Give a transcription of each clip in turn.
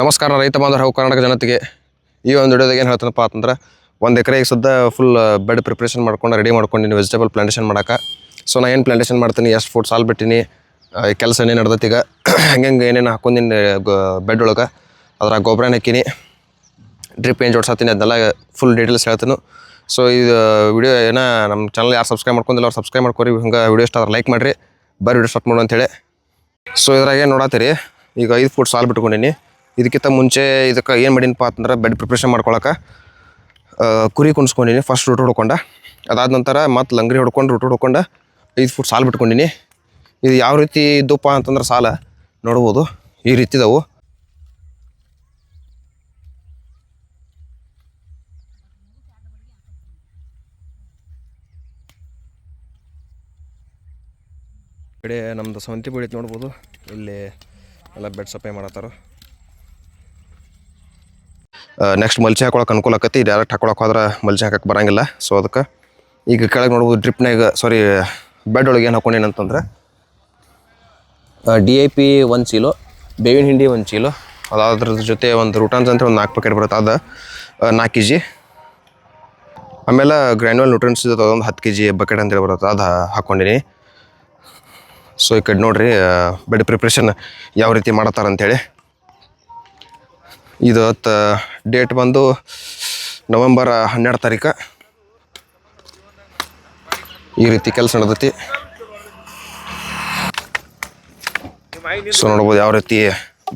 ನಮಸ್ಕಾರ ರೈತ ಬಾಂಧವ ಹಾಗೂ ಕರ್ನಾಟಕ ಜನತೆಗೆ. ಈ ಒಂದು ವಿಡಿಯೋದಾಗ ಏನು ಹೇಳ್ತಾನಪ್ಪ ಅಂತಂದ್ರೆ, ಒಂದು ಎಕರೆಗೆ ಸದ್ದ ಫುಲ್ ಬೆಡ್ ಪ್ರಿಪ್ರೇಷನ್ ಮಾಡ್ಕೊಂಡು ರೆಡಿ ಮಾಡ್ಕೊಂಡಿನಿ ವೆಜಿಟೇಬಲ್ ಪ್ಲಾಂಟೇಷನ್ ಮಾಡೋಕೆ. ಸೊ ನಾ ಏನು ಪ್ಲಾಂಟೇಷನ್ ಮಾಡ್ತೀನಿ, ಎಷ್ಟು ಫುಟ್ ಸಾಲ್ ಬಿಟ್ಟಿನಿ ಕೆಲಸ ಏನೇನು ನಡ್ದೈತಿ ಈಗ. ಹೆಂಗೆ ಏನೇನು ಹಾಕೊಂಡಿನಿ ಬೆಡ್ ಒಳಗೆ ಅದರ ಗೊಬ್ಬರ ಹಾಕಿನಿ. ಡ್ರಿಪ್ ಏನು ಜೋಡ್ಸತ್ತೀನಿ ಅದನ್ನೆಲ್ಲ ಫುಲ್ ಡೀಟೇಲ್ಸ್ ಹೇಳ್ತೀನಿ. ಸೊ ಇದು ವಿಡಿಯೋ ಏನ ನಮ್ಮ ಚಾನಲ್ ಯಾರು ಸಬ್ಸ್ಕ್ರೈಬ್ ಮಾಡ್ಕೊಂಡಿಲ್ಲ ಅವ್ರು ಸಬ್ಸ್ಕ್ರೈಬ್ ಮಾಡ್ಕೊರಿ. ಹಿಂಗೆ ವಿಡಿಯೋ ಇಷ್ಟ ಲೈಕ್ ಮಾಡಿರಿ. ಬರೀ ವಿಡಿಯೋ ಸ್ಟಾರ್ಟ್ ಮಾಡು ಅಂತೇಳಿ ಸೊ ಇದ್ರಾಗೆ ಏನು ನೋಡತ್ತೀರಿ ಈಗ ಐದು ಫುಟ್ ಸಾಲ್ ಬಿಟ್ಕೊಂಡಿನಿ. ಇದಕ್ಕಿಂತ ಮುಂಚೆ ಇದಕ್ಕೆ ಏನು ಮಾಡೀನಪ್ಪ ಅಂತಂದ್ರೆ ಬೆಡ್ ಪ್ರಿಪ್ರೇಷನ್ ಮಾಡ್ಕೊಳಕ್ಕೆ ಕುರಿ ಕುಣಿಸ್ಕೊಂಡಿನಿ ಫಸ್ಟ್ ರೂಟ್ ಹೊಡ್ಕೊಂಡ. ಅದಾದ ನಂತರ ಮತ್ತು ಲಂಗ್ರಿ ಹೊಡ್ಕೊಂಡು ರೂಟ್ ಹೊಡ್ಕೊಂಡು ಐದು ಫುಟ್ ಸಾಲ್ ಬಿಟ್ಕೊಂಡಿನಿ. ಇದು ಯಾವ ರೀತಿ ಇದ್ದಪ್ಪ ಅಂತಂದ್ರೆ ಸಾಲ ನೋಡ್ಬೋದು. ಈ ರೀತಿ ಈ ಕಡೆ ನಮ್ದು ಸವಂತಿ ಬೆಳೀತಿ ನೋಡ್ಬೋದು. ಇಲ್ಲಿ ಎಲ್ಲ ಬೆಡ್ ಸಪ್ಲೈ ಮಾಡತ್ತಾರ. ನೆಕ್ಸ್ಟ್ ಮಲ್ಚಿ ಹಾಕೊಳಕ್ಕೆ ಅನುಕೂಲ ಆಕತಿ. ಡೈರೆಕ್ಟ್ ಹಾಕೊಳಕ್ಕೆ ಹೋದ್ರೆ ಮಲ್ಚಿ ಹಾಕಕ್ಕೆ ಬರಂಗಿಲ್ಲ. ಸೊ ಅದಕ್ಕೆ ಈಗ ಕೆಳಗೆ ನೋಡ್ಬೋದು ಡ್ರಿಪ್ನಾಗ ಸಾರಿ ಬೆಡ್ ಒಳಗೆ ಏನು ಹಾಕೊಂಡೇನು ಅಂತಂದ್ರೆ ಡಿ ಐ ಪಿ ಒಂದು ಚೀಲೋ, ಬೇವಿನ ಹಿಂಡಿ ಒಂದು ಚೀಲೋ. ಅದಾದ್ರ ಜೊತೆ ಒಂದು ರೂಟಾನ್ಸ್ ಅಂತ ಒಂದು ನಾಲ್ಕು ಪ್ಯಾಕೆಟ್ ಬರುತ್ತೆ. ಅದು ನಾಲ್ಕು ಕೆ ಜಿ ಆಮೇಲೆ ಗ್ರ್ಯಾನ್ಯುವಲ್ ನ್ಯೂಟ್ರನ್ಸ್ ಒಂದು ಹತ್ತು ಕೆ ಜಿ ಬಕೆಟ್ ಅಂತೇಳಿ ಬರುತ್ತೆ. ಅದು ಹಾಕ್ಕೊಂಡಿನಿ ಸೊ ಈ ಕಡೆ ನೋಡಿರಿ ಬೆಡ್ ಪ್ರಿಪ್ರೇಷನ್ ಯಾವ ರೀತಿ ಮಾಡತ್ತಾರ ಅಂತೇಳಿ ಇದು ಡೇಟ್ ಬಂದು ನವೆಂಬರ್ ಹನ್ನೆರಡು ತಾರೀಕು. ಈ ರೀತಿ ಕೆಲಸ ನಡೆದೈತಿ. ಸೊ ನೋಡ್ಬೋದು ಯಾವ ರೀತಿ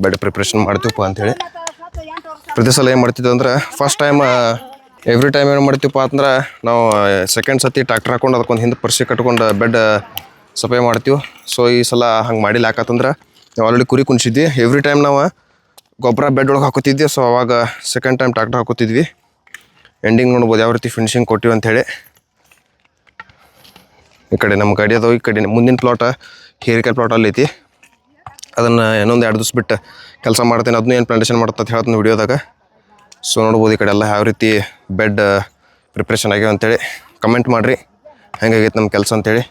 ಬೆಡ್ ಪ್ರಿಪ್ರೇಷನ್ ಮಾಡ್ತೀವಪ್ಪ ಅಂಥೇಳಿ ಪ್ರತಿ ಸಲ ಏನು ಮಾಡ್ತಿದ್ವಿ ಅಂದ್ರೆ ಫಸ್ಟ್ ಟೈಮ್ ಎವ್ರಿ ಟೈಮ್ ಏನು ಮಾಡ್ತೀವಪ್ಪ ಅಂದ್ರೆ, ನಾವು ಸೆಕೆಂಡ್ ಸತಿ ಟ್ರ್ಯಾಕ್ಟರ್ ಹಾಕೊಂಡು ಅದಕ್ಕೊಂದು ಹಿಂದೆ ಪರ್ಸಿ ಕಟ್ಕೊಂಡು ಬೆಡ್ ಸಪ್ಲೈ ಮಾಡ್ತೀವಿ. ಸೊ ಈ ಸಲ ಹಂಗೆ ಮಾಡಿಲ್ಲ ನಾವು ಆಲ್ರೆಡಿ ಕುರಿ ಕುಣಿಸಿದ್ವಿ. ಎವ್ರಿ ಟೈಮ್ ನಾವು ಗೊಬ್ಬರ ಬೆಡ್ ಒಳಗೆ ಹಾಕೋತಿದ್ವಿ ಸೊ ಅವಾಗ ಸೆಕೆಂಡ್ ಟೈಮ್ ಟ್ರ್ಯಾಕ್ಟರ್ ಹಾಕೋತಿದ್ವಿ ಎಂಡಿಂಗ್ ನೋಡ್ಬೋದು ಯಾವ ರೀತಿ ಫಿನಿಶಿಂಗ್ ಕೊಟ್ಟಿವಿ ಅಂಥೇಳಿ ಈ ಕಡೆ ನಮ್ಮ ಗಾಡಿ ಅದಾವೆ ಈ ಕಡೆ ಮುಂದಿನ ಪ್ಲಾಟ ಹೀರಿಕಾಯಿ ಪ್ಲಾಟ್ ಅಲ್ಲಿ ಐತಿ. ಅದನ್ನು ಇನ್ನೊಂದು ಎರಡು ದಿವ್ಸ ಬಿಟ್ಟು ಕೆಲಸ ಮಾಡ್ತೇನೆ ಅದನ್ನು ಏನು ಪ್ಲಾಂಟೇಷನ್ ಮಾಡುತ್ತೆ ಹೇಳ್ತೀನಿ ವಿಡಿಯೋದಾಗ. ಸೊ ನೋಡ್ಬೋದು ಈ ಕಡೆ ಎಲ್ಲ ಯಾವ ರೀತಿ ಬೆಡ್ ಪ್ರಿಪ್ರೇಷನ್ ಆಗ್ಯಾವ ಅಂತೇಳಿ ಕಮೆಂಟ್ ಮಾಡಿರಿ, ಹೆಂಗಾಗೈತೆ ನಮ್ಮ ಕೆಲಸ ಅಂತೇಳಿ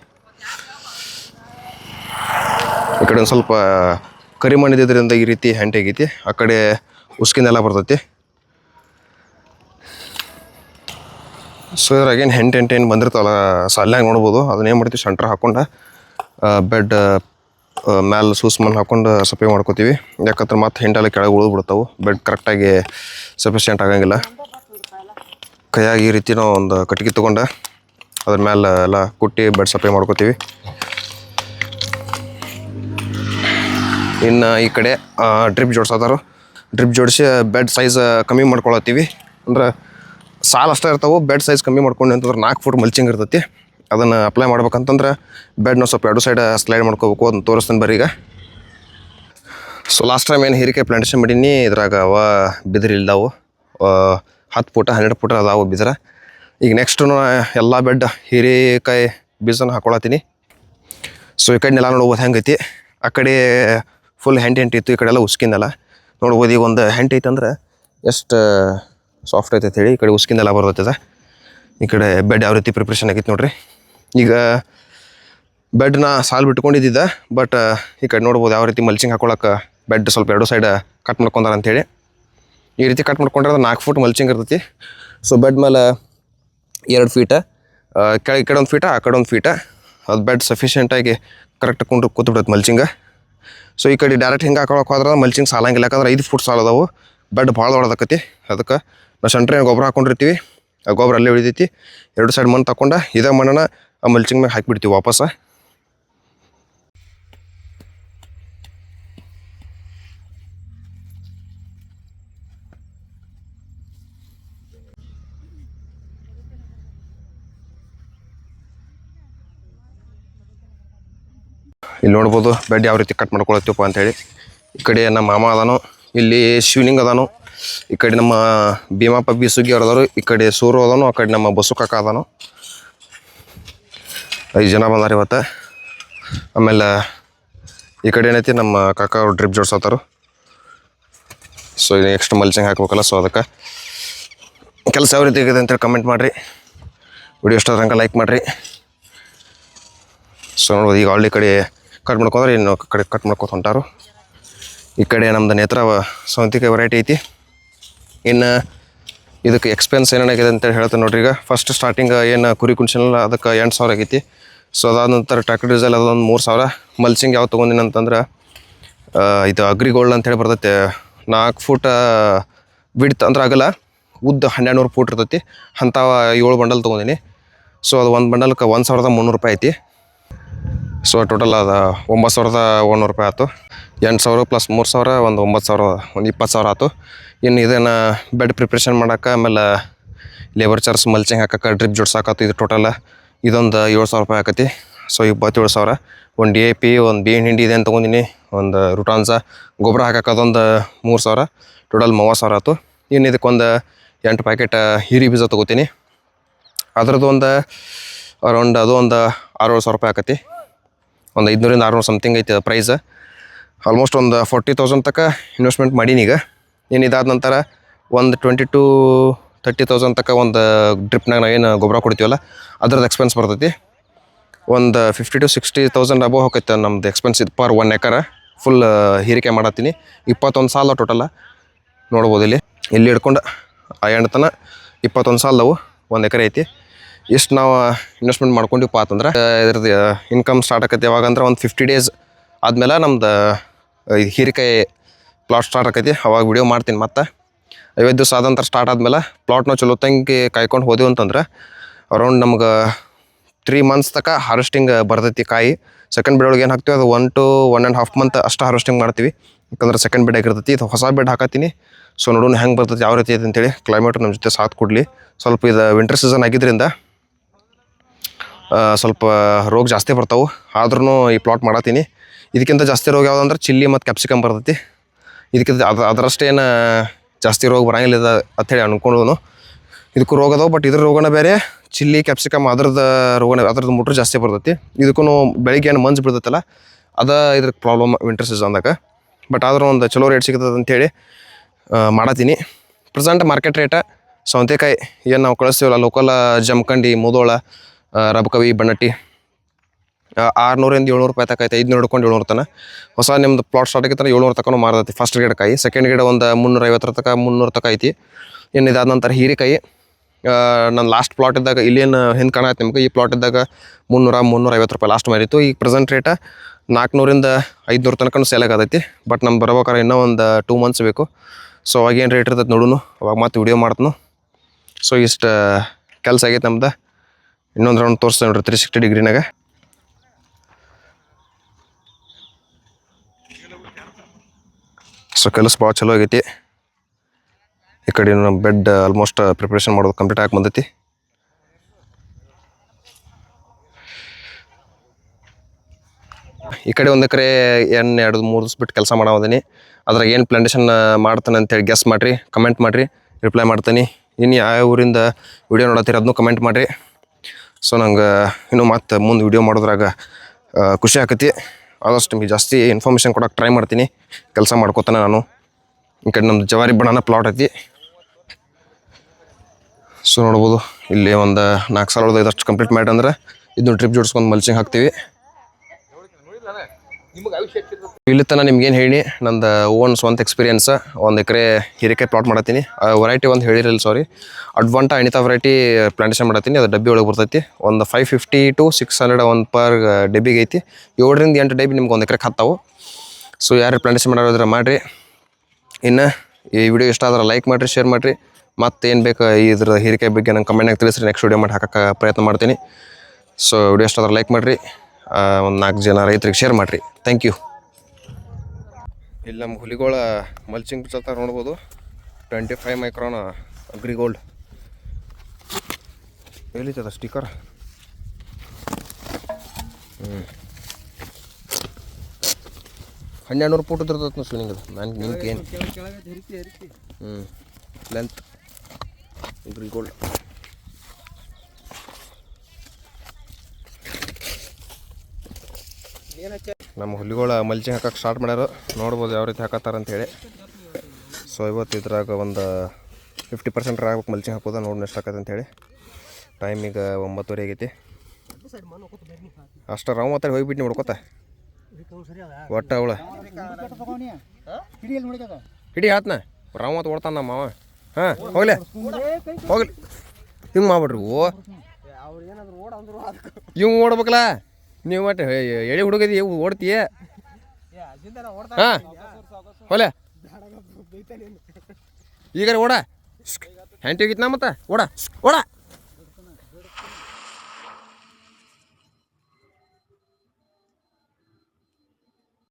ಈ ಕಡೆ ಒಂದು ಸ್ವಲ್ಪ ಕರಿ ಮಣ್ಣಿದ್ದರಿಂದ ಈ ರೀತಿ ಹೆಂಟಿ ಆಗೈತಿ ಆ ಕಡೆ ಉಸ್ಕಿನೆಲ್ಲ ಬರ್ತೈತಿ. ಸೊ ಇದ್ರಾಗ ಏನು ಹೆಂಟ್ ಏನು ಬಂದಿರ್ತಾವಲ್ಲ ಸಾಲ್ಯಾಗ ನೋಡ್ಬೋದು. ಅದನ್ನೇನು ಮಾಡ್ತೀವಿ, ಸೆಂಟ್ರ್ ಹಾಕೊಂಡು ಬೆಡ್ ಮ್ಯಾಲೆ ಸೂಸ್ಮನ್ ಹಾಕೊಂಡು ಸಫೆ ಮಾಡ್ಕೋತೀವಿ. ಯಾಕಂದ್ರೆ ಮತ್ತೆ ಹೆಂಟೆಲ್ಲ ಕೆಳಗೆ ಉಳಿದು ಬಿಡ್ತಾವೆ ಬೆಡ್ ಕರೆಕ್ಟಾಗಿ ಸಫಿಷಿಯೆಂಟ್ ಆಗಂಗಿಲ್ಲ. ಕೈಯಾಗಿ ಈ ರೀತಿ ನಾವು ಒಂದು ಕಟ್ಟಿಗೆ ತೊಗೊಂಡು, ಅದ್ರ ಮೇಲೆ ಎಲ್ಲ ಕುಟ್ಟಿ ಬೆಡ್ ಸಪ್ಲೈ ಮಾಡ್ಕೋತೀವಿ. ಇನ್ನು ಈ ಕಡೆ ಡ್ರಿಪ್ ಜೋಡ್ಸೋದಾರು ಡ್ರಿಪ್ ಜೋಡಿಸಿ ಬೆಡ್ ಸೈಜ್ ಕಮ್ಮಿ ಮಾಡ್ಕೊಳತ್ತೀವಿ. ಅಂದ್ರೆ ಸಾಲ ಅಷ್ಟೇ ಇರ್ತಾವೆ ಬೆಡ್ ಸೈಜ್ ಕಮ್ಮಿ ಮಾಡ್ಕೊಂಡು ಅಂತಂದ್ರೆ ನಾಲ್ಕು ಫುಟ್ ಮಲ್ಚಿಂಗ್ ಇರ್ತೈತಿ. ಅದನ್ನು ಅಪ್ಲೈ ಮಾಡ್ಬೇಕಂತಂದ್ರೆ ಬೆಡ್ನ ಸ್ವಲ್ಪ ಎರಡು ಸೈಡ್ ಸ್ಲೈಡ್ ಮಾಡ್ಕೋಬೇಕು ಅದನ್ನ ತೋರಿಸ್ತೀನಿ ಬರೀಗ ಈಗ. ಸೊ ಲಾಸ್ಟ್ ಟೈಮ್ ಏನು ಹೀರಿಕೆ ಪ್ಲಾಂಟೇಶನ್ ಮಾಡೀನಿ, ಇದ್ರಾಗ ಅವ ಬಿದಿರಿಲ್ದಾವು ಹತ್ತು ಪುಟ, ಹನ್ನೆರಡು ಫುಟ ಅದಾವು ಬಿದಿರ. ಈಗ ನೆಕ್ಸ್ಟ್ ಎಲ್ಲ ಬೆಡ್ ಹೀರೆಕಾಯಿ ಬೀಜನ ಹಾಕೊಳತ್ತೀನಿ. ಸೊ ಈ ಕಡೆ ನೆಲ ನೋಡ್ಬೋದು ಹೆಂಗೈತಿ. ಆ ಕಡೆ ಫುಲ್ ಹೆಂಟ್ ಹೆಂಟ್ ಇತ್ತು ಈ ಕಡೆ ಎಲ್ಲ ಉಸ್ಕಿಂದಲ್ಲ ನೋಡ್ಬೋದು ಈಗ ಒಂದು ಹೆಂಟ್ ಐತಂದ್ರೆ ಎಷ್ಟು ಸಾಫ್ಟ್ ಐತೆ ಹೇಳಿ ಈ ಕಡೆ ಉಸ್ಕಿಂದೆಲ್ಲ ಬರ್ತೈತೆ ಈ ಕಡೆ ಬೆಡ್ ಯಾವ ರೀತಿ ಪ್ರಿಪ್ರೇಷನ್ ಆಗಿತ್ತು ನೋಡ್ರಿ. ಈಗ ಬೆಡ್ನ ಸಾಲ್ ಬಿಟ್ಕೊಂಡಿದ್ದಿದ್ದ ಬಟ್ ಈ ಕಡೆ ನೋಡ್ಬೋದು ಯಾವ ರೀತಿ ಮಲ್ಚಿಂಗ್ ಹಾಕೊಳಕ್ಕೆ ಬೆಡ್ ಸ್ವಲ್ಪ ಎರಡು ಸೈಡ್ ಕಟ್ ಮಾಡ್ಕೊಂಡಾರ ಅಂತೇಳಿ ಈ ರೀತಿ ಕಟ್ ಮಾಡ್ಕೊಂಡ್ರೆ ಅದು ನಾಲ್ಕು ಫೂಟ್ ಮಲ್ಚಿಂಗ್ ಇರ್ತೈತಿ. ಸೊ ಬೆಡ್ ಮೇಲೆ ಎರಡು ಫೀಟ ಕೆಳ ಈ ಕಡೆ ಒಂದು ಫೀಟ ಆ ಕಡೆ ಒಂದು ಫೀಟ ಅದು ಬೆಡ್ ಸಫಿಷಿಯೆಂಟಾಗಿ ಕರೆಕ್ಟ್ ಕೊಂಡು ಕೂತ್ಬಿಡತ್ತೆ ಮಲ್ಚಿಂಗ ಸೊ ಈ ಕಡೆ ಡೈರೆಕ್ಟ್ ಹಿಂಗೆ ಹಾಕೊಳಕ್ಕೆ ಹೋದ್ರೆ ಮಲ್ಚಿಂಗ್ ಸಾಲಂಗಿಲ್ಲ. ಯಾಕಂದ್ರೆ ಐದು ಫುಟ್ ಸಾಲ ಅದಾವು. ಬೆಡ್ ಭಾಳ ದೊಡ್ಡದಕ್ಕತಿ ಅದಕ್ಕೆ ನಾವು ಸೆಂಟ್ರೇನು ಗೊಬ್ಬರ ಹಾಕೊಂಡಿರ್ತೀವಿ. ಆ ಗೊಬ್ಬರ ಅಲ್ಲೇ ಉಳಿದೈತಿ. ಎರಡು ಸೈಡ್ ಮಣ್ಣು ತಗೊಂಡು ಇದೇ ಮಣ್ಣನ್ನು ಆ ಮಲ್ಚಿಂಗ್ ಮ್ಯಾಗೆ ಹಾಕಿಬಿಡ್ತೀವಿ ವಾಪಸ್ ಇಲ್ಲಿ ನೋಡ್ಬೋದು ಬೆಡ್ ಯಾವ ರೀತಿ ಕಟ್ ಮಾಡ್ಕೊಳತ್ತೀವಪ್ಪ ಅಂಥೇಳಿ ಈ ಕಡೆ ನಮ್ಮ ಮಾಮ ಅದಾನು, ಇಲ್ಲಿ ಶಿವಲಿಂಗ್ ಅದಾನು, ಈ ಕಡೆ ನಮ್ಮ ಭೀಮಾಪ ಬಿ ಸುಗ್ಗಿ ಅವ್ರದಾರು ಈ ಕಡೆ ಸೂರು ಅದಾನು, ಆ ಕಡೆ ನಮ್ಮ ಬಸು ಕಾಕ ಅದಾನು. ಐದು ಜನ ಬಂದಾರ ಇವತ್ತು. ಆಮೇಲೆ ಈ ಕಡೆ ಏನೈತಿ ನಮ್ಮ ಕಾಕ ಅವ್ರು ಡ್ರಿಪ್ ಜೋಡ್ಸತ್ತಾರು ಸೊ ನೆಕ್ಸ್ಟ್ ಮಲ್ಚಿಂಗ್ ಹಾಕ್ಬೇಕಲ್ಲ ಸೊ ಅದಕ್ಕೆ ಕೆಲಸ ಯಾವ ರೀತಿ ಆಗಿದೆ ಅಂತೇಳಿ ಕಮೆಂಟ್ ಮಾಡಿರಿ. ವಿಡಿಯೋ ಇಷ್ಟ ಆದ್ರೆ ಲೈಕ್ ಮಾಡಿರಿ. ಸೊ ನೋಡ್ಬೋದು ಈಗ ಆಲ್ರೆಡಿ ಕಡೆ ಕಟ್ ಮಾಡ್ಕೊಂಡ್ರೆ ಇನ್ನು ಕಡೆ ಕಟ್ ಮಾಡ್ಕೊತ ಹೊಂಟಾರು. ಈ ಕಡೆ ನಮ್ದು ನೇತ್ರ ಸೌಂತಿಕಾಯಿ ವೆರೈಟಿ ಐತಿ. ಇನ್ನು ಇದಕ್ಕೆ ಎಕ್ಸ್ಪೆನ್ಸ್ ಏನೇನಾಗಿದೆ ಅಂತೇಳಿ ಹೇಳ್ತೇನೆ ನೋಡ್ರಿ ಈಗ. ಫಸ್ಟ್ ಸ್ಟಾರ್ಟಿಂಗ್ ಏನು ಕುರಿ ಕುಣ್ಸಿನಲ್ಲ ಅದಕ್ಕೆ ಎಂಟು ಸಾವಿರ ಆಗೈತಿ. ಸೊ ಅದಾದ ನಂತರ ಟ್ರ್ಯಾಕ್ಟರ್ ಡೀಸೆಲ್ ಅದೊಂದು ಮೂರು ಸಾವಿರ. ಮಲ್ಚಿಂಗ್ ಯಾವ ತೊಗೊಂಡಿನ ಅಂತಂದ್ರೆ ಇದು ಅಗ್ರಿ ಗೋಲ್ಡ್ ಅಂತೇಳಿ ಬರ್ತೈತೆ. ನಾಲ್ಕು ಫೂಟ ಬಿಡ್ತು ಅಂದ್ರೆ ಆಗಲ್ಲ. ಉದ್ದ ಹನ್ನೆರಡು ನೂರು ಫೂಟ್ ಇರ್ತೈತಿ. ಅಂಥವ ಏಳು ಬಂಡಲ್ ತೊಗೊಂಡಿನಿ. ಸೊ ಅದು ಒಂದು ಬಂಡಲ್ಗೆ ಒಂದು ಸಾವಿರದ ಮುನ್ನೂರು ರೂಪಾಯಿ ಐತಿ. ಸೊ ಟೋಟಲ್ ಅದು ಒಂಬತ್ತು ಸಾವಿರದ ಒಂಬೈನೂರು ರೂಪಾಯಿ ಆಯಿತು. ಎಂಟು ಸಾವಿರ ಪ್ಲಸ್ ಮೂರು ಸಾವಿರ, ಒಂದು ಒಂಬತ್ತು ಸಾವಿರ, ಒಂದು ಇಪ್ಪತ್ತು ಸಾವಿರ ಆಯ್ತು. ಇನ್ನು ಇದನ್ನು ಬೆಡ್ ಪ್ರಿಪ್ರೇಷನ್ ಮಾಡೋಕೆ ಆಮೇಲೆ ಲೇಬರ್ ಚಾರ್ಜ್ ಮಲ್ಚಿಂಗ್ ಹಾಕಕ್ಕೆ ಡ್ರಿಪ್ ಜೋಡ್ಸಾಕತ್ತು ಇದು ಟೋಟಲ್ ಇದೊಂದು ಏಳು ಸಾವಿರ ರೂಪಾಯಿ ಆಕತಿ. ಸೊ ಇಪ್ಪತ್ತೇಳು ಸಾವಿರ. ಒಂದು ಡಿ ಎ ಪಿ ಒಂದು ಬೇನ್ ಹಿಂಡಿ ಇದೆ ಅಂತ ತೊಗೊಂಡಿನಿ. ಒಂದು ರುಟಾನ್ಸ ಗೊಬ್ಬರ ಹಾಕಕ್ಕೆ ಅದೊಂದು ಮೂರು ಸಾವಿರ. ಟೋಟಲ್ ಮೂವತ್ತು ಸಾವಿರ ಆಯ್ತು. ಇನ್ನು ಇದಕ್ಕೊಂದು ಎಂಟು ಪ್ಯಾಕೆಟ್ ಹೀರಿ ಬೀಜ ತೊಗೋತೀನಿ. ಅದ್ರದ್ದು ಒಂದು ಅರೌಂಡ್ ಅದು ಒಂದು ಆರೇಳು ಸಾವಿರ ರೂಪಾಯಿ ಆಕತಿ. ಒಂದು ಐದುನೂರಿಂದ ಆರುನೂರು ಸಮಥಿಂಗ್ ಐತೆ ಪ್ರೈಸ್ ಆಲ್ಮೋಸ್ಟ್ ಒಂದು ಫೋರ್ಟಿ ತೌಸಂಡ್ ತನಕ ಇನ್ವೆಸ್ಟ್ಮೆಂಟ್ ಮಾಡೀನಿ ಈಗ. ಏನು ಇದಾದ ನಂತರ ಒಂದು ಟ್ವೆಂಟಿ ಟು ತರ್ಟಿ ತೌಸಂಡ್ ತನಕ ಒಂದು ಡ್ರಿಪ್ನಾಗ ನಾವೇನು ಗೊಬ್ಬರ ಕೊಡ್ತೀವಲ್ಲ ಅದ್ರದ್ದು ಎಕ್ಸ್ಪೆನ್ಸ್ ಬರ್ತೈತಿ. ಒಂದು ಫಿಫ್ಟಿ ಟು ಸಿಕ್ಸ್ಟಿ ತೌಸಂಡ್ ಅಬೋ ಹೋಗೈತೆ ನಮ್ದು ಎಕ್ಸ್ಪೆನ್ಸ್ ಇದು ಪರ್ ಒನ್ ಎಕರ ಫುಲ್ ಹೀರಿಕೆ ಮಾಡತ್ತೀನಿ. ಇಪ್ಪತ್ತೊಂದು ಸಾಲ ಟೋಟಲ ನೋಡ್ಬೋದು ಇಲ್ಲಿ. ಇಲ್ಲಿ ಹಿಡ್ಕೊಂಡು, ಆ ತನ ಇಪ್ಪತ್ತೊಂದು ಸಾಲವು ಒಂದು ಎಕರೆ ಐತಿ. ಇಷ್ಟು ನಾವು ಇನ್ವೆಸ್ಟ್ಮೆಂಟ್ ಮಾಡ್ಕೊಂಡಿವಪ್ಪ ಅಂತಂದ್ರೆ ಇದ್ರದ್ದು ಇನ್ಕಮ್ ಸ್ಟಾರ್ಟ್ ಆಕೈತಿ. ಯಾವಾಗ ಅಂದ್ರೆ ಒಂದು ಫಿಫ್ಟಿ ಡೇಸ್ ಆದಮೇಲೆ ನಮ್ದು ಇದು ಹೀರಿಕಾಯಿ ಪ್ಲಾಟ್ ಸ್ಟಾರ್ಟ್ ಆಕೈತಿ. ಅವಾಗ ವಿಡಿಯೋ ಮಾಡ್ತೀನಿ ಮತ್ತೆ. ಐವತ್ತು ದಿವಸ ಆದಂತರ ಸ್ಟಾರ್ಟ್ ಆದಮೇಲೆ ಪ್ಲಾಟ್ನ ಚಲೋ ತಂಗಿ ಕಾಯ್ಕೊಂಡು ಹೋದೆವು ಅಂತಂದ್ರೆ ಅರೌಂಡ್ ನಮ್ಗೆ ತ್ರೀ ಮಂತ್ಸ್ ತನಕ ಹಾರ್ವೆಸ್ಟಿಂಗ್ ಬರ್ತೈತಿ ಕಾಯಿ. ಸೆಕೆಂಡ್ ಬೆಡ್ ಒಳಗೆ ಏನು ಹಾಕ್ತೀವಿ, ಅದು one to one and half month ಅಷ್ಟು ಹಾರ್ವೆಸ್ಟಿಂಗ್ ಮಾಡ್ತೀವಿ. ಯಾಕಂದ್ರೆ ಸೆಕೆಂಡ್ ಬೆಡ್ ಆಗಿರ್ತೈತಿ, ಇದು ಹೊಸ ಬೆಡ್ ಹಾಕತ್ತೀನಿ. ಸೊ ನೋಡೋಣ ಹೆಂಗೆ ಬರ್ತೈತಿ, ಯಾವ ರೀತಿ ಐತೆ ಅಂತೇಳಿ ಕ್ಲೈಮೇಟ್ ನಮ್ಮ ಜೊತೆ ಸಾಥ್ ಕೊಡಲಿ. ಸ್ವಲ್ಪ ಇದು ವಿಂಟರ್ ಸೀಸನ್ ಆಗಿದ್ದರಿಂದ ಸ್ವಲ್ಪ ರೋಗ ಜಾಸ್ತಿ ಬರ್ತಾವೆ. ಆದ್ರೂ ಈ ಪ್ಲಾಟ್ ಮಾಡತ್ತೀನಿ. ಇದಕ್ಕಿಂತ ಜಾಸ್ತಿ ರೋಗ ಯಾವುದಂದ್ರೆ ಚಿಲ್ಲಿ ಮತ್ತು ಕ್ಯಾಪ್ಸಿಕಮ್ ಬರ್ತೈತಿ. ಇದಕ್ಕಿಂತ ಅದು ಅದರಷ್ಟೇನು ಜಾಸ್ತಿ ರೋಗ ಬರಂಗಿಲ್ಲ ಇದು ಅಂಥೇಳಿ ಅನ್ಕೊಂಡನು ಇದಕ್ಕೂ ರೋಗ ಅದಾವೆ ಬಟ್ ಇದ್ರ ರೋಗನ ಬೇರೆ ಚಿಲ್ಲಿ ಕ್ಯಾಪ್ಸಿಕಮ್ ಅದ್ರದ್ದು ರೋಗನ ಅದ್ರದ್ದು ಮುಟ್ರೆ ಜಾಸ್ತಿ ಬರ್ತೈತಿ. ಇದಕ್ಕೂ ಬೆಳಿಗ್ಗೆ ಏನು ಮಂಜು ಬಿಡ್ತೈತಲ್ಲ, ಅದ ಇದ್ರ ಪ್ರಾಬ್ಲಮ್ ವಿಂಟರ್ ಸೀಸನ್ದಾಗ ಬಟ್ ಆದರೂ ಒಂದು ಚಲೋ ರೇಟ್ ಸಿಗ್ತದೆ ಅಂತೇಳಿ ಮಾಡತ್ತೀನಿ. ಪ್ರೆಸೆಂಟ್ ಮಾರ್ಕೆಟ್ ರೇಟ ಸೌತೆಕಾಯಿ ಏನು ನಾವು ಕಳಿಸ್ತೀವಲ್ಲ ಲೋಕಲ್ ಜಮಖಂಡಿ, ಮುದೋಳ ರಬಕವಿ ಬಣ್ಣಟ್ಟಿ. ಆರುನೂರಿಂದ ಏಳ್ನೂರು ರೂಪಾಯಿ ತಕ ಐತೆ, ಐದುನೂರು ಹಿಡ್ಕೊಂಡು ಏಳ್ನೂರು ತನ ಹೊಸ ನಿಮ್ದು ಪ್ಲಾಟ್ ಸ್ಟಾರ್ಟ್ ಆಗಿತ್ತು ಏಳ್ನೂರು ತಕ್ಕೂ ಮಾರದೈತಿ ಫಸ್ಟ್ ಗಿಡ ಕಾಯಿ ಸೆಕೆಂಡ್ ಗಿಡ ಒಂದು ಮುನ್ನೂರ ಐವತ್ತರ ತನಕ, ಮುನ್ನೂರು ತನಕ ಐತಿ. ಇನ್ನು ಇದಾದ ನಂತರ ಹೀರೆಕಾಯಿ ನನ್ನ ಲಾಸ್ಟ್ ಪ್ಲಾಟ್ ಇದ್ದಾಗ ಇಲ್ಲೇನು ಹಿಂದೆ ಕಾಣತ್ತೆ ನಿಮ್ಗೆ? ಈ ಪ್ಲಾಟ್ ಇದ್ದಾಗ ಮುನ್ನೂರ ಮುನ್ನೂರ ಐವತ್ತು ರೂಪಾಯಿ ಲಾಸ್ಟ್ ಮಾರಿತ್ತು. ಈಗ ಪ್ರೆಸೆಂಟ್ ರೇಟ ನಾಲ್ಕುನೂರಿಂದ ಐದುನೂರು ತನಕ ಸೇಲ್ ಆಗತೈತಿ. ಬಟ್ ನಮ್ಗೆ ಬರ್ಬೇಕಾದ್ರೆ ಇನ್ನೂ ಒಂದು ಟೂ ಮಂತ್ಸ್ ಬೇಕು. ಸೊ ಅವಾಗೇನು ರೇಟ್ ಇರ್ತೈತೆ ನೋಡುನು. ಅವಾಗ ಮತ್ತೆ ವಿಡಿಯೋ ಮಾಡ್ತನು. ಸೊ ಇಷ್ಟು ಕೆಲಸ ಆಗೈತೆ ನಮ್ದು. ಇನ್ನೊಂದು ರೌಂಡ್ ತೋರಿಸ್ತೇವೆ ನೋಡ್ರಿ ತ್ರೀ ಸಿಕ್ಸ್ಟಿ ಡಿಗ್ರಿನಾಗ. ಸೊ ಕೆಲಸ ಭಾಳ ಚಲೋ ಆಗೈತಿ. ಈ ಕಡೆ ನಮ್ಮ ಬೆಡ್ ಆಲ್ಮೋಸ್ಟ್ ಪ್ರಿಪ್ರೇಷನ್ ಮಾಡೋದು ಕಂಪ್ಲೀಟ್ ಆಗಿ ಬಂದೈತಿ. ಈ ಕಡೆ ಒಂದು ಎಕರೆ ಎಣ್ಣೆ ಎರಡು ಮೂರು ದಿವಸ ಬಿಟ್ಟು ಕೆಲಸ ಮಾಡೋದಿನಿ ಅದ್ರಾಗ ಏನು ಪ್ಲಾಂಟೇಷನ್ ಮಾಡ್ತಾನೆ ಅಂತೇಳಿ ಗೆಸ್ ಮಾಡಿರಿ ಕಮೆಂಟ್ ಮಾಡಿರಿ ರಿಪ್ಲೈ ಮಾಡ್ತೀನಿ. ಇನ್ನು ಯಾವ ಊರಿಂದ ವಿಡಿಯೋ ನೋಡತ್ತೀರಿ ಅದನ್ನು ಕಮೆಂಟ್ ಮಾಡಿರಿ. ಸೊ ನಂಗೆ ಇನ್ನೂ ಮತ್ತೆ ಮುಂದೆ ವಿಡಿಯೋ ಮಾಡೋದ್ರಾಗ ಖುಷಿ ಆಕತಿ. ಆದಷ್ಟು ನಿಮಗೆ ಜಾಸ್ತಿ ಇನ್ಫಾರ್ಮೇಷನ್ ಕೊಡೋಕೆ ಟ್ರೈ ಮಾಡ್ತೀನಿ. ಕೆಲಸ ಮಾಡ್ಕೋತಾನೆ ನಾನು. ಈ ಕಡೆ ನಮ್ಮದು ಜವಾರಿ ಬಣ್ಣನ ಪ್ಲಾಟ್ ಐತಿ. ಸೊ ನೋಡ್ಬೋದು. ಇಲ್ಲಿ ಒಂದು ನಾಲ್ಕು ಸಾವಿರದ ಐದಷ್ಟು ಕಂಪ್ಲೀಟ್ ಮಾಡಿ ಅಂದ್ರೆ ಇದನ್ನು ಟ್ರಿಪ್ ಜೋಡಿಸ್ಕೊಂಡು ಮಲ್ಚಿಂಗ್ ಹಾಕ್ತೀವಿ. ಇಲ್ಲಿ ತನಕ ನಿಮ್ಗೇನು ಹೇಳಿ, ನಂದು ಓನ್ ಸ್ವಂತ ಎಕ್ಸ್ಪೀರಿಯನ್ಸ್ ಒಂದು ಎಕರೆ ಹೀರೆಕಾಯಿ ಪ್ಲಾಟ್ ಮಾಡತ್ತೀನಿ. ವೆರೈಟಿ ಒಂದು ಹೇಳಿರಲಿಲ್ಲ ಸಾರಿ ಅಡ್ವಾಂಟ ಅಣಿತಾ ವೆರೈಟಿ ಪ್ಲಾಂಟೇಷನ್ ಮಾಡತ್ತೀನಿ, ಅದು ಡಬ್ಬಿ ಒಳಗೆ ಬರ್ತೈತಿ. ಒಂದು five fifty to six hundred ಒಂದು ಪರ್ ಡಬ್ಬಿಗೆ ಐತಿ. ಏಳರಿಂದ ಎಂಟು ಡಬ್ಬಿ ನಿಮ್ಗೆ ಒಂದು ಎಕರೆ ಹತ್ತಾವು. ಸೊ ಯಾರು ಪ್ಲಾಂಟೇಷನ್ ಮಾಡೋದ್ರೆ ಮಾಡಿರಿ. ಇನ್ನು ಈ ವಿಡಿಯೋ ಇಷ್ಟ ಆದ್ರೆ ಲೈಕ್ ಮಾಡಿರಿ ಶೇರ್ ಮಾಡಿರಿ. ಮತ್ತೇನು ಬೇಕು ಇದ್ರ ಹೀರಿಕಾಯಿ ಬಗ್ಗೆ ನಂಗೆ ಕಮೆಂಟ್ನಾಗ ತಿಳಿಸ್ರಿ ನೆಕ್ಸ್ಟ್ ವಿಡಿಯೋ ಮಾಡಿ ಹಾಕೋಕೆ ಪ್ರಯತ್ನ ಮಾಡ್ತೀನಿ. ಸೊ ವಿಡಿಯೋ ಇಷ್ಟ ಆದ್ರೆ ಲೈಕ್ ಮಾಡಿರಿ. ಒಂದು ನಾಲ್ಕು ಜನ ರೈತರಿಗೆ ಶೇರ್ ಮಾಡಿರಿ. ಥ್ಯಾಂಕ್ ಯು ಇಲ್ಲಿ ನಮ್ಮ ಹುಲಿಗಳ ಮಲ್ಚಿಂಗ್ ಬಿಚ್ಚತ್ತ ನೋಡ್ಬೋದು. ಟ್ವೆಂಟಿ ಫೈವ್ ಮೈಕ್ರೋನ ಅಗ್ರಿಗೋಲ್ಡ್ ಎಲ್ಲಿತ್ತದ ಸ್ಟಿಕರ್ ಹ್ಞೂ ಹನ್ನೆರಡು ನೂರು ಫೂಟ್ ಇರ್ತೈತೆ ನೋಡಿ ನಿಂಗೆ ನಾನು ನಿಂಗೆ ಏನು ಹ್ಞೂ ಲೆಂತ್ ಅಗ್ರಿಗೋಲ್ಡ್ ನಮ್ಮ ಹುಲಿಗಳ ಮಲ್ಚಿಂಗ್ ಹಾಕಕ್ಕೆ ಸ್ಟಾರ್ಟ್ ಮಾಡ್ಯಾರ. ನೋಡ್ಬೋದು ಯಾವ ರೀತಿ ಹಾಕತ್ತಾರ ಅಂತೇಳಿ ಸೊ ಇವತ್ತು ಇದ್ರಾಗ ಒಂದು ಫಿಫ್ಟಿ ಪರ್ಸೆಂಟ್ ಆಗ್ಬೇಕು ಮಲ್ಚಿಂಗ್ ಹಾಕೋದು. ನೋಡಿ ಎಷ್ಟು ಹಾಕತ್ತೆ ಅಂತೇಳಿ ಟೈಮ್ ಈಗ ಒಂಬತ್ತುವರೆ ಆಗೈತಿ. ಅಷ್ಟು ರಾವ್ ಮಾತಾಡಿ ಹೋಗಿಬಿಟ್ಟು ನೋಡ್ಕೋತ. ಒಟ್ಟ ಅವಳ. ಹಿಡಿ ಆತ್ನ. ರಾವ್ ಮಾತು ಓಡ್ತಾನ ನಮ್ಮ ಮಾವ. ಹಾಂ ಹೋಗ್ಲೆ. ಹೋಗ್ಲಿ. ಹಿಂಗೆ ಮಾಡ್ಬಿಡ್ರಿ ಓ. ಇವ್ ಓಡ್ಬೇಕಲ್ಲ. ನೀವು ಒಟ್ಟು ಎಳೆ ಹುಡುಗದಿ ಓಡ್ತೀಯ? ಹಾಂ? ಹೋಲೆ? ಈಗ ಓಡ. ಹೆಂಟಿ ಹೋಗಿತ್ನಾ ಮತ್ತೆ? ಓಡ ಓಡ.